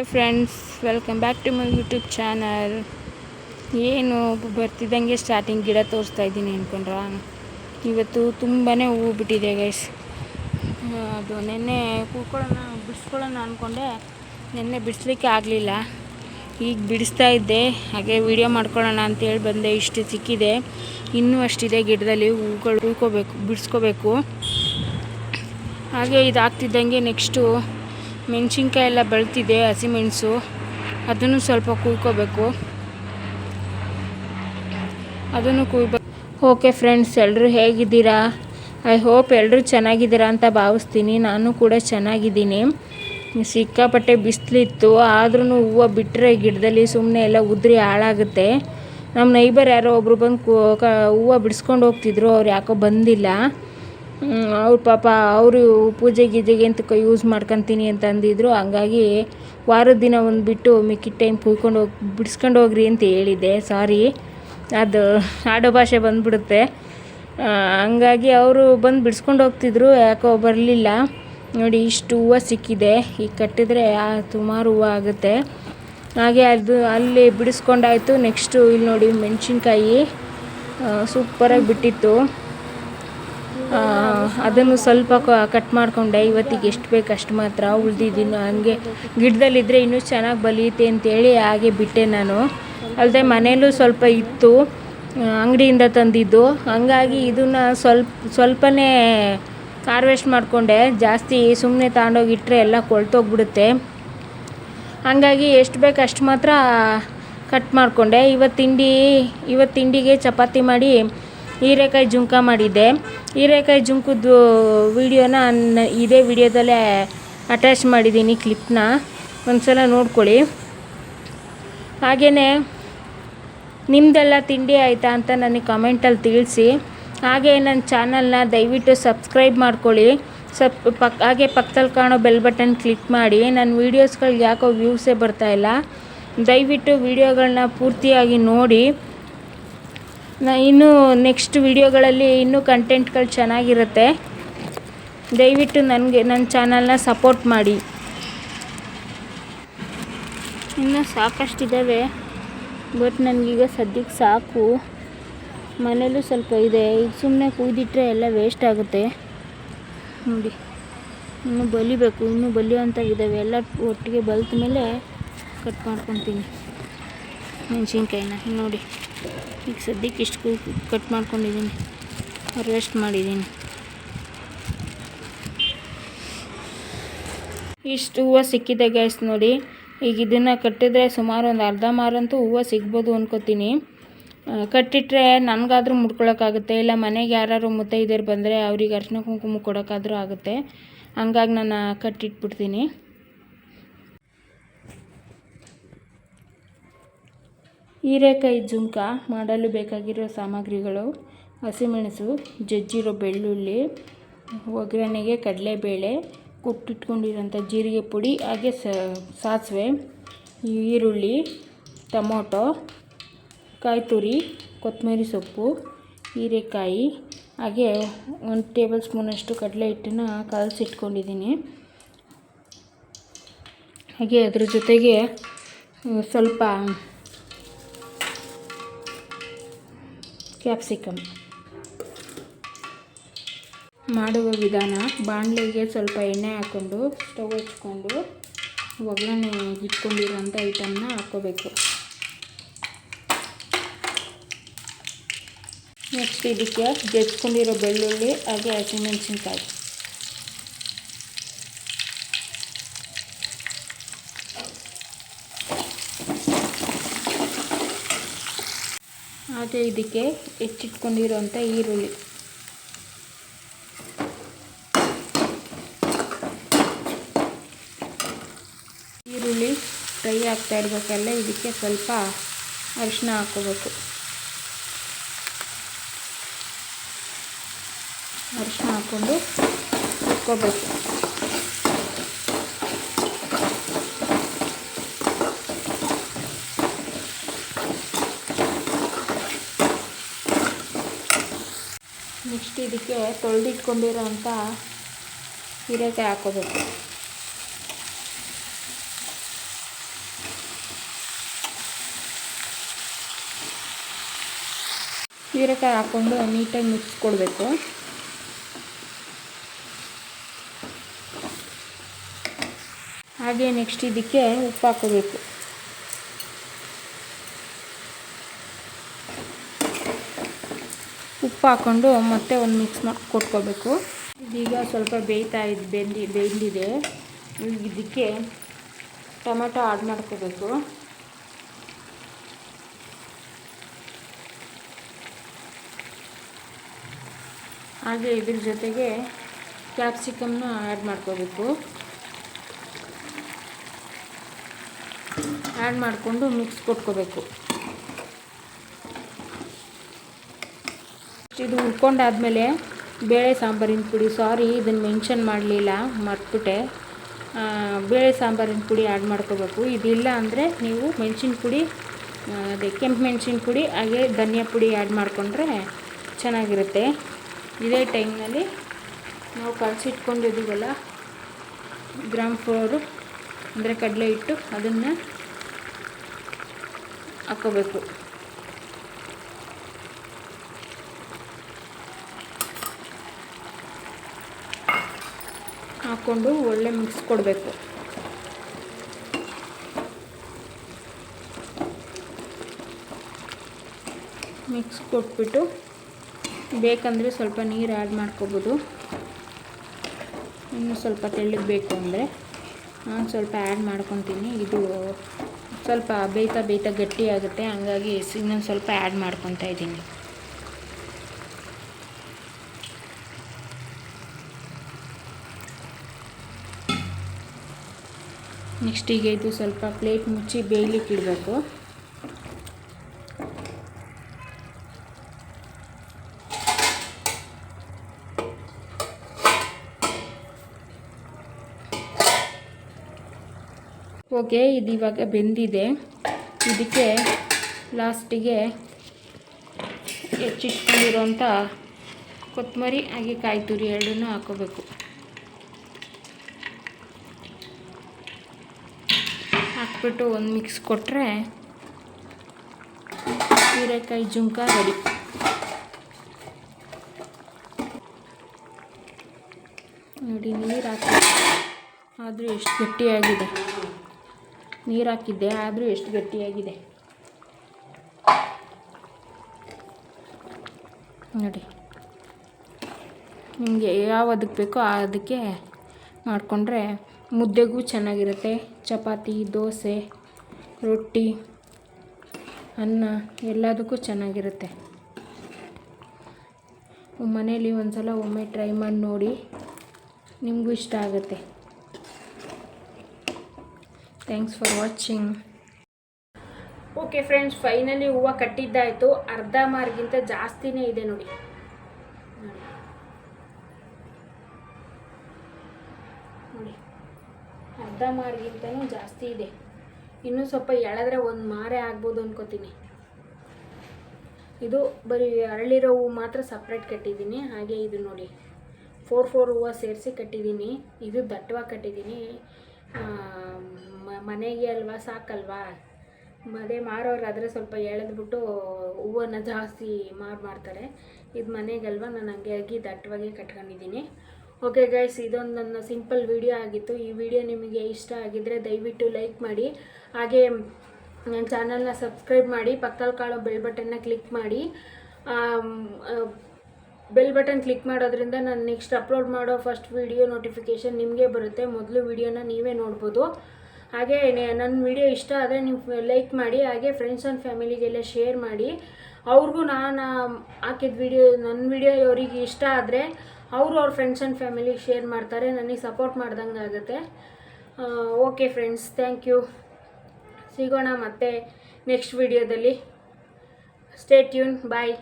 Hi friends welcome back to my YouTube channel ಏನು ಬರ್ತಿದ್ದಂಗೆ starting ಗಿಡ ತೋರಿಸ್ತಾ ಇದ್ದೀನಿ ಅಂದ್ಕೊಂಡ್ರ ಇವತ್ತು ತುಂಬಾ ಹೂವು ಬಿಟ್ಟಿದೆ ಗೈಸ್ ಅದು ನೆನ್ನೆ ಕೂತ್ಕೊಳ್ಳೋಣ ಬಿಡಿಸ್ಕೊಳ್ಳೋಣ ಅಂದ್ಕೊಂಡೆ ನೆನ್ನೆ ಬಿಡಿಸ್ಲಿಕ್ಕೆ ಆಗಲಿಲ್ಲ. ಈಗ ಬಿಡಿಸ್ತಾ ಇದ್ದೆ. ಹಾಗೆ ವಿಡಿಯೋ ಮಾಡ್ಕೊಳ್ಳೋಣ ಅಂತೇಳಿ ಬಂದೆ. ಇಷ್ಟು ಸಿಕ್ಕಿದೆ ಇನ್ನೂ ಅಷ್ಟಿದೆ ಗಿಡದಲ್ಲಿ ಹೂಗಳು ಹೂಕೋಬೇಕು ಬಿಡಿಸ್ಕೋಬೇಕು. ಹಾಗೆ ಇದಾಗ್ತಿದ್ದಂಗೆ ನೆಕ್ಸ್ಟು ಮೆಣಸಿನ್ಕಾಯಿ ಎಲ್ಲ ಬೆಳ್ತಿದೆ ಹಸಿಮೆಣಸು ಅದನ್ನು ಸ್ವಲ್ಪ ಕುಯ್ಕೋಬೇಕು. ಅದನ್ನು ಕುಯ್ಬೇಕು ಓಕೆ ಫ್ರೆಂಡ್ಸ್ ಎಲ್ಲರೂ ಹೇಗಿದ್ದೀರಾ? ಐ ಹೋಪ್ ಎಲ್ಲರೂ ಚೆನ್ನಾಗಿದ್ದೀರಾ ಅಂತ ಭಾವಿಸ್ತೀನಿ. ನಾನು ಕೂಡ ಚೆನ್ನಾಗಿದ್ದೀನಿ. ಸಿಕ್ಕಾಪಟ್ಟೆ ಬಿಸಿಲಿತ್ತು. ಆದ್ರೂ ಹೂವು ಬಿಟ್ಟರೆ ಗಿಡದಲ್ಲಿ ಸುಮ್ಮನೆ ಎಲ್ಲ ಉದ್ರಿ ಹಾಳಾಗುತ್ತೆ. ನಮ್ಮ ನೈಬರ್ ಯಾರೋ ಒಬ್ಬರು ಬಂದು ಹೂವು ಬಿಡಿಸ್ಕೊಂಡು ಹೋಗ್ತಿದ್ರು. ಅವ್ರು ಯಾಕೋ ಬಂದಿಲ್ಲ. ಅವ್ರ ಪಾಪ ಅವರು ಪೂಜೆ ಗೀಜೆಗೆ ಅಂತ ಯೂಸ್ ಮಾಡ್ಕೊತೀನಿ ಅಂತ ಅಂದಿದ್ರು. ಹಂಗಾಗಿ ವಾರದ ದಿನ ಒಂದು ಬಿಟ್ಟು ಮಿಕ್ಕಿದ ಟೈಮ್ ಕುಯ್ಕೊಂಡು ಹೋಗಿ, ಬಿಡಿಸ್ಕೊಂಡು ಹೋಗ್ರಿ ಅಂತ ಹೇಳಿದ್ದೆ. ಸಾರಿ ಅದು ಆಡೋ ಭಾಷೆ ಬಂದುಬಿಡುತ್ತೆ. ಹಂಗಾಗಿ ಅವರು ಬಂದು ಬಿಡಿಸ್ಕೊಂಡು ಹೋಗ್ತಿದ್ರು, ಯಾಕೋ ಬರಲಿಲ್ಲ. ನೋಡಿ, ಇಷ್ಟು ಹೂವು ಸಿಕ್ಕಿದೆ. ಈಗ ಕಟ್ಟಿದರೆ ಸುಮಾರು ಹೂವು ಆಗುತ್ತೆ. ಹಾಗೆ ಅದು ಅಲ್ಲಿ ಬಿಡಿಸ್ಕೊಂಡಾಯಿತು. ನೆಕ್ಸ್ಟು ಇಲ್ಲಿ ನೋಡಿ ಮೆಣಸಿನ್ಕಾಯಿ ಸೂಪರಾಗಿ ಬಿಟ್ಟಿತ್ತು. ಅದನ್ನು ಸ್ವಲ್ಪ ಕಟ್ ಮಾಡಿಕೊಂಡೆ. ಇವತ್ತಿಗೆ ಎಷ್ಟು ಬೇಕು ಅಷ್ಟು ಮಾತ್ರ ಉಳ್ದಿದ್ದೀನಿ. ಹಂಗೆ ಗಿಡದಲ್ಲಿದ್ದರೆ ಇನ್ನೂ ಚೆನ್ನಾಗಿ ಬಲಿಯುತ್ತೆ ಅಂತೇಳಿ ಹಾಗೆ ಬಿಟ್ಟೆ ನಾನು. ಅಲ್ಲದೆ ಮನೇಲೂ ಸ್ವಲ್ಪ ಇತ್ತು. ಅಂಗಡಿಯಿಂದ ತಂದಿದ್ದು. ಹಂಗಾಗಿ ಇದನ್ನು ಸ್ವಲ್ಪ, ಸ್ವಲ್ಪನೇ ಕಾರ್ವೆಸ್ಟ್ ಮಾಡಿಕೊಂಡೆ. ಜಾಸ್ತಿ ಸುಮ್ಮನೆ ತಗೊಂಡೋಗಿಟ್ರೆ ಎಲ್ಲ ಕೊಳ್ತೋಗ್ಬಿಡುತ್ತೆ. ಹಾಗಾಗಿ ಎಷ್ಟು ಬೇಕು ಅಷ್ಟು ಮಾತ್ರ ಕಟ್ ಮಾಡಿಕೊಂಡೆ. ಇವತ್ತು ತಿಂಡಿ, ಇವತ್ತು ತಿಂಡಿಗೆ ಚಪಾತಿ ಮಾಡಿ ಹೀರೆಕಾಯಿ ಜುಂಕ ಮಾಡಿದ್ದೆ. ಹೀರೆಕಾಯಿ ಜುಂಕದ್ದು ವೀಡಿಯೋನ ಇದೇ ವಿಡಿಯೋದಲ್ಲೇ ಅಟ್ಯಾಚ್ ಮಾಡಿದ್ದೀನಿ ಕ್ಲಿಪ್ನ ಒಂದು ಸಲ ನೋಡ್ಕೊಳ್ಳಿ. ಹಾಗೆಯೇ ನಿಮ್ಮದೆಲ್ಲ ತಿಂಡಿ ಆಯಿತಾ ಅಂತ ನನಗೆ ಕಮೆಂಟಲ್ಲಿ ತಿಳಿಸಿ. ಹಾಗೆ ನನ್ನ ಚಾನಲ್ನ ದಯವಿಟ್ಟು ಸಬ್ಸ್ಕ್ರೈಬ್ ಮಾಡ್ಕೊಳ್ಳಿ. ಸಬ್ ಪಕ್ ಹಾಗೆ ಪಕ್ಕದಲ್ಲಿ ಕಾಣೋ ಬೆಲ್ ಬಟನ್ ಕ್ಲಿಕ್ ಮಾಡಿ. ನನ್ನ ವೀಡಿಯೋಸ್ಗಳಿಗೆ ಯಾಕೋ ವ್ಯೂಸೇ ಬರ್ತಾಯಿಲ್ಲ ದಯವಿಟ್ಟು ವೀಡಿಯೋಗಳನ್ನ ಪೂರ್ತಿಯಾಗಿ ನೋಡಿ. ನಾ ಇನ್ನೂ ನೆಕ್ಸ್ಟ್ ವೀಡಿಯೋಗಳಲ್ಲಿ ಇನ್ನೂ ಕಂಟೆಂಟ್ಗಳು ಚೆನ್ನಾಗಿರುತ್ತೆ. ದಯವಿಟ್ಟು ನನಗೆ ನನ್ನ ಚಾನಲ್ನ ಸಪೋರ್ಟ್ ಮಾಡಿ. ಇನ್ನೂ ಸಾಕಷ್ಟಿದ್ದಾವೆ ಬಟ್ ನನಗೀಗ ಸದ್ಯಕ್ಕೆ ಸಾಕು. ಮನೇಲೂ ಸ್ವಲ್ಪ ಇದೆ, ಈಗ ಸುಮ್ಮನೆ ಕೂದಿಟ್ರೆ ಎಲ್ಲ ವೇಸ್ಟ್ ಆಗುತ್ತೆ. ನೋಡಿ, ಇನ್ನು ಬಲಿಬೇಕು, ಇನ್ನೂ ಬಲಿಯುವಂಥವಿದ್ದಾವೆ ಎಲ್ಲ ಒಟ್ಟಿಗೆ ಬಲ್ತ ಮೇಲೆ ಕಟ್ ಮಾಡ್ಕೊತೀನಿ. ಮೆಣಸಿನ್ಕಾಯಿನ, ನೋಡಿ. ಈಗ ಸದ್ಯಕ್ಕೆ ಇಷ್ಟು ಕಟ್ ಮಾಡ್ಕೊಂಡಿದ್ದೀನಿ. ರೆಸ್ಟ್ ಮಾಡಿದ್ದೀನಿ. ಇಷ್ಟು ಹೂವು ಸಿಕ್ಕಿದೆ ಗ್ಯಾಸ್ ನೋಡಿ. ಈಗ ಇದನ್ನು ಕಟ್ಟಿದ್ರೆ ಸುಮಾರು ಒಂದು ಅರ್ಧ ಮಾರಂತೂ ಹೂವು ಸಿಗ್ಬೋದು ಅಂದ್ಕೋತೀನಿ ಕಟ್ಟಿಟ್ರೆ ನನಗಾದ್ರೂ ಮುಡ್ಕೊಳಕ್ಕಾಗುತ್ತೆ, ಇಲ್ಲ ಮನೆಗೆ ಯಾರು ಮುತ್ತೈದೆಯರು ಬಂದರೆ ಅವ್ರಿಗೆ ಅರ್ಶಿನ ಕುಂಕುಮ ಕೊಡೋಕ್ಕಾದರೂ ಆಗುತ್ತೆ. ಹಂಗಾಗಿ ನಾನು ಕಟ್ಟಿಟ್ಬಿಡ್ತೀನಿ. ಹೀರೆಕಾಯಿ ಜುಮ್ಕ ಮಾಡಲು ಬೇಕಾಗಿರೋ ಸಾಮಗ್ರಿಗಳು ಹಸಿಮೆಣಸು, ಜಜ್ಜಿರೋ ಬೆಳ್ಳುಳ್ಳಿ, ಒಗ್ಗರಣೆಗೆ ಕಡಲೆಬೇಳೆ, ಕುಟ್ಟಿಟ್ಕೊಂಡಿರೋಂಥ ಜೀರಿಗೆ ಪುಡಿ, ಹಾಗೆ ಸಾಸಿವೆ, ಈರುಳ್ಳಿ, ಟೊಮೊಟೊ ಕಾಯಿ ತುರಿ ಕೊತ್ತಂಬರಿ ಸೊಪ್ಪು, ಹೀರೆಕಾಯಿ, ಹಾಗೆ ಒಂದು ಟೇಬಲ್ ಸ್ಪೂನಷ್ಟು ಕಡಲೆ ಹಿಟ್ಟನ್ನು ಕಲಸಿಟ್ಕೊಂಡಿದ್ದೀನಿ. ಹಾಗೆ ಅದ್ರ ಜೊತೆಗೆ ಸ್ವಲ್ಪ ಕ್ಯಾಪ್ಸಿಕಮ್ ಮಾಡುವ ವಿಧಾನ, ಬಾಣಲೆಗೆ ಸ್ವಲ್ಪ ಎಣ್ಣೆ ಹಾಕ್ಕೊಂಡು ಸ್ಟವ್ ಹಚ್ಕೊಂಡು, ಒಗ್ಗರಣೆ ಇಟ್ಕೊಂಡಿರೋಂಥ ಐಟಮ್ನ ಹಾಕ್ಕೋಬೇಕು. ನೆಕ್ಸ್ಟ್ ಇದಕ್ಕೆ ಜಜ್ಕೊಂಡಿರೋ ಬೆಳ್ಳುಳ್ಳಿ ಹಾಗೆ ಹಸಿಮೆಣಸಿನ್ಕಾಯಿ. ಹಾಗೆ ಇದಕ್ಕೆ ಹೆಚ್ಚಿಟ್ಕೊಂಡಿರುವಂಥ ಈರುಳ್ಳಿ. ಈರುಳ್ಳಿ ಫ್ರೈ ಆಗ್ತಾ ಇರಬೇಕಲ್ಲ, ಇದಕ್ಕೆ ಸ್ವಲ್ಪ ಅರಿಶಿನ ಹಾಕೋಬೇಕು ಅರಿಶಿನ ಹಾಕ್ಕೊಂಡು ಇಟ್ಕೋಬೇಕು ನೆಕ್ಸ್ಟ್ ಇದಕ್ಕೆ ತೊಳೆದಿಟ್ಕೊಂಡಿರೋ ಅಂಥ ಹೀರೆಕಾಯಿ ಹಾಕೋಬೇಕು. ಹೀರೆಕಾಯಿ ಹಾಕ್ಕೊಂಡು ನೀಟಾಗಿ ಮಿಕ್ಸ್ ಕೊಡಬೇಕು ಹಾಗೆ ನೆಕ್ಸ್ಟ್ ಇದಕ್ಕೆ ಉಪ್ಪು ಹಾಕೋಬೇಕು. ಉಪ್ಪು ಹಾಕ್ಕೊಂಡು ಮತ್ತೆ ಒಂದು ಮಿಕ್ಸ್ ಮಾಡಿ ಕೊಟ್ಕೋಬೇಕು. ಇದೀಗ ಸ್ವಲ್ಪ ಬೇಯ್ತಾ ಇದು ಬೆಂದಿ ಬೆಂದಿದೆ. ಈಗ ಇದಕ್ಕೆ ಟೊಮೆಟೊ ಆಡ್ ಮಾಡ್ಕೋಬೇಕು. ಹಾಗೆ ಇದ್ರ ಜೊತೆಗೆ ಕ್ಯಾಪ್ಸಿಕಮ್ನ ಆ್ಯಡ್ ಮಾಡ್ಕೋಬೇಕು. ಆ್ಯಡ್ ಮಾಡಿಕೊಂಡು ಮಿಕ್ಸ್ ಕೊಟ್ಕೋಬೇಕು. ಇದು ಹುರ್ಕೊಂಡಾದ್ಮೇಲೆ ಬೇಳೆ ಸಾಂಬಾರಿನ ಪುಡಿ, ಸಾರಿ ಇದನ್ನು ಮೆನ್ಷನ್ ಮಾಡಲಿಲ್ಲ, ಮರ್ತ್ಬಿಟ್ಟೆ. ಬೇಳೆ ಸಾಂಬಾರಿನ ಪುಡಿ ಆ್ಯಡ್ ಮಾಡ್ಕೋಬೇಕು. ಇದಿಲ್ಲ ಅಂದರೆ ನೀವು ಮೆಣಸಿನ ಪುಡಿ ಅದೇ ಕೆಂಪು ಮೆಣಸಿನ ಪುಡಿ, ಹಾಗೆ ಧನಿಯಾ ಪುಡಿ ಆ್ಯಡ್ ಮಾಡಿಕೊಂಡ್ರೆ ಚೆನ್ನಾಗಿರುತ್ತೆ. ಇದೇ ಟೈಮ್ನಲ್ಲಿ ನಾವು ಕಲಸಿಟ್ಕೊಂಡಿದ್ದೀವಲ್ಲ ಗ್ರಾಮ್ ಫ್ಲೋರು ಅಂದರೆ ಕಡಲೆ ಹಿಟ್ಟು, ಅದನ್ನು ಹಾಕ್ಕೋಬೇಕು. ಹಾಕ್ಕೊಂಡು ಒಳ್ಳೆ ಮಿಕ್ಸ್ ಕೊಡಬೇಕು. ಮಿಕ್ಸ್ ಕೊಟ್ಬಿಟ್ಟು ಬೇಕಂದರೆ ಸ್ವಲ್ಪ ನೀರು ಆ್ಯಡ್ ಮಾಡ್ಕೋಬೋದು. ಇನ್ನೂ ಸ್ವಲ್ಪ ತೆಳ್ಳಗೆ ಬೇಕು ಅಂದರೆ ನಾನು ಸ್ವಲ್ಪ ಆ್ಯಡ್ ಮಾಡ್ಕೊತೀನಿ. ಇದು ಸ್ವಲ್ಪ ಬೇಯ್ತಾ ಬೇಯ್ತಾ ಗಟ್ಟಿಯಾಗುತ್ತೆ. ಹಂಗಾಗಿ ಇನ್ನೊಂದು ಸ್ವಲ್ಪ ಆ್ಯಡ್ ಮಾಡ್ಕೊತಾ ಇದ್ದೀನಿ. ನೆಕ್ಸ್ಟ್ ಈಗ ಇದು ಸ್ವಲ್ಪ ಪ್ಲೇಟ್ ಮುಚ್ಚಿ ಬೇಯಲಿಕ್ಕೆ ಇಡಬೇಕು ಓಕೆ, ಇದು ಇವಾಗ ಬೆಂದಿದೆ. ಇದಕ್ಕೆ ಲಾಸ್ಟಿಗೆ ಹೆಚ್ಚಿಟ್ಕೊಂಡಿರೋಂಥ ಕೊತ್ತಂಬರಿ ಹಾಗೆ ಕಾಯಿ ತುರಿ ಎರಡನ್ನೂ ಹಾಕೋಬೇಕು. ಹಾಕ್ಬಿಟ್ಟು ಒಂದು ಮಿಕ್ಸ್ ಕೊಟ್ಟರೆ ಹೀರೆಕಾಯಿ ಜುಂಕ ರೆಡಿ. ನೋಡಿ, ನೀರು ಹಾಕಿ. ಆದರೂ ಎಷ್ಟು ಗಟ್ಟಿಯಾಗಿದೆ. ನೀರು ಹಾಕಿದ್ದೆ, ಆದರೂ ಎಷ್ಟು ಗಟ್ಟಿಯಾಗಿದೆ. ನೋಡಿ. ನಿಮಗೆ ಯಾವ ಅದಕ್ಕೆ ಬೇಕೋ ಅದಕ್ಕೆ ಮಾಡಿಕೊಂಡ್ರೆ ಮುದ್ದೆಗೂ ಚೆನ್ನಾಗಿರುತ್ತೆ. ಚಪಾತಿ, ದೋಸೆ, ರೊಟ್ಟಿ, ಅನ್ನ ಎಲ್ಲದಕ್ಕೂ ಚೆನ್ನಾಗಿರುತ್ತೆ. ಮನೇಲಿ ಒಂದು ಸಲ ಒಮ್ಮೆ ಟ್ರೈ ಮಾಡಿ ನೋಡಿ. ನಿಮಗೂ ಇಷ್ಟ ಆಗುತ್ತೆ. Thanks for watching okay friends finally ಹೂವು ಕಟ್ಟಿದ್ದಾಯಿತು. ಅರ್ಧ ಮಾರ್ಗಿಂತ ಜಾಸ್ತಿನೇ ಇದೆ ನೋಡಿ. ನೋಡಿ. ಅರ್ಧ ಮಾರ್ಗಿಂತನೂ ಜಾಸ್ತಿ ಇದೆ. ಇನ್ನೂ ಸ್ವಲ್ಪ ಎಳೆದ್ರೆ ಒಂದು ಮಾರೆ ಆಗ್ಬೋದು ಅನ್ಕೋತೀನಿ. ಇದು ಬರೀ ಅರಳಿರೋ ಹೂವು ಮಾತ್ರ ಸಪ್ರೇಟ್ ಕಟ್ಟಿದ್ದೀನಿ. ಹಾಗೆ ಇದು ನೋಡಿ. ಫೋರ್ ಫೋರ್ ಹೂವು ಸೇರಿಸಿ ಕಟ್ಟಿದ್ದೀನಿ. ಇದು ದಟ್ಟವಾಗಿ ಕಟ್ಟಿದ್ದೀನಿ. ಮನೆಗೆ ಅಲ್ವಾ, ಸಾಕಲ್ವಾ? ಅದೇ ಮಾರೋರಾದರೆ ಸ್ವಲ್ಪ ಎಳೆದ್ಬಿಟ್ಟು ಹೂವನ್ನು ಜಾಸ್ತಿ ಮಾರು ಮಾಡ್ತಾರೆ. ಇದು ಮನೆಗಲ್ವಾ ನಾನು ಹಂಗಾಗಿ ದಟ್ಟವಾಗಿ ಕಟ್ಕೊಂಡಿದ್ದೀನಿ. ಓಕೆ ಗೈಸ್ ಇದೊಂದು ನನ್ನ ಸಿಂಪಲ್ ವಿಡಿಯೋ ಆಗಿತ್ತು. ಈ ವಿಡಿಯೋ ನಿಮಗೆ ಇಷ್ಟ ಆಗಿದ್ದರೆ ದಯವಿಟ್ಟು ಲೈಕ್ ಮಾಡಿ. ಹಾಗೆ, ನನ್ನ ಚಾನಲ್ನ ಸಬ್ಸ್ಕ್ರೈಬ್ ಮಾಡಿ. ಪಕ್ಕದಲ್ಲಿ ಕಾಳೋ ಬೆಲ್ ಬಟನ್ನ ಕ್ಲಿಕ್ ಮಾಡಿ. ಬೆಲ್ ಬಟನ್ ಕ್ಲಿಕ್ ಮಾಡೋದ್ರಿಂದ ನಾನು ನೆಕ್ಸ್ಟ್ ಅಪ್ಲೋಡ್ ಮಾಡೋ ಫಸ್ಟ್ ವಿಡಿಯೋ ನೋಟಿಫಿಕೇಷನ್ ನಿಮಗೆ ಬರುತ್ತೆ. ಮೊದಲು ವಿಡಿಯೋನ ನೀವೇ ನೋಡ್ಬೋದು. ಹಾಗೆ ನನ್ನ ವಿಡಿಯೋ ಇಷ್ಟ ಆದರೆ ನೀವು ಲೈಕ್ ಮಾಡಿ. ಹಾಗೆ ಫ್ರೆಂಡ್ಸ್ ಆ್ಯಂಡ್ ಫ್ಯಾಮಿಲಿಗೆಲ್ಲ ಶೇರ್ ಮಾಡಿ. ಅವ್ರಿಗೂ ನಾನು ಹಾಕಿದ ವಿಡಿಯೋ ನನ್ನ ವಿಡಿಯೋ ಅವರಿಗೆ ಇಷ್ಟ ಆದರೆ ಅವರು ಅವ್ರ ಫ್ರೆಂಡ್ಸ್ ಆ್ಯಂಡ್ ಫ್ಯಾಮಿಲಿ ಶೇರ್ ಮಾಡ್ತಾರೆ, ನನಗೆ ಸಪೋರ್ಟ್ ಮಾಡ್ದಂಗೆ ಆಗುತ್ತೆ. ಓಕೆ ಫ್ರೆಂಡ್ಸ್ ಥ್ಯಾಂಕ್ ಯು ಸಿಗೋಣ ಮತ್ತೆ ನೆಕ್ಸ್ಟ್ ವಿಡಿಯೋದಲ್ಲಿ ಸ್ಟೇ ಟ್ಯೂನ್ ಬಾಯ್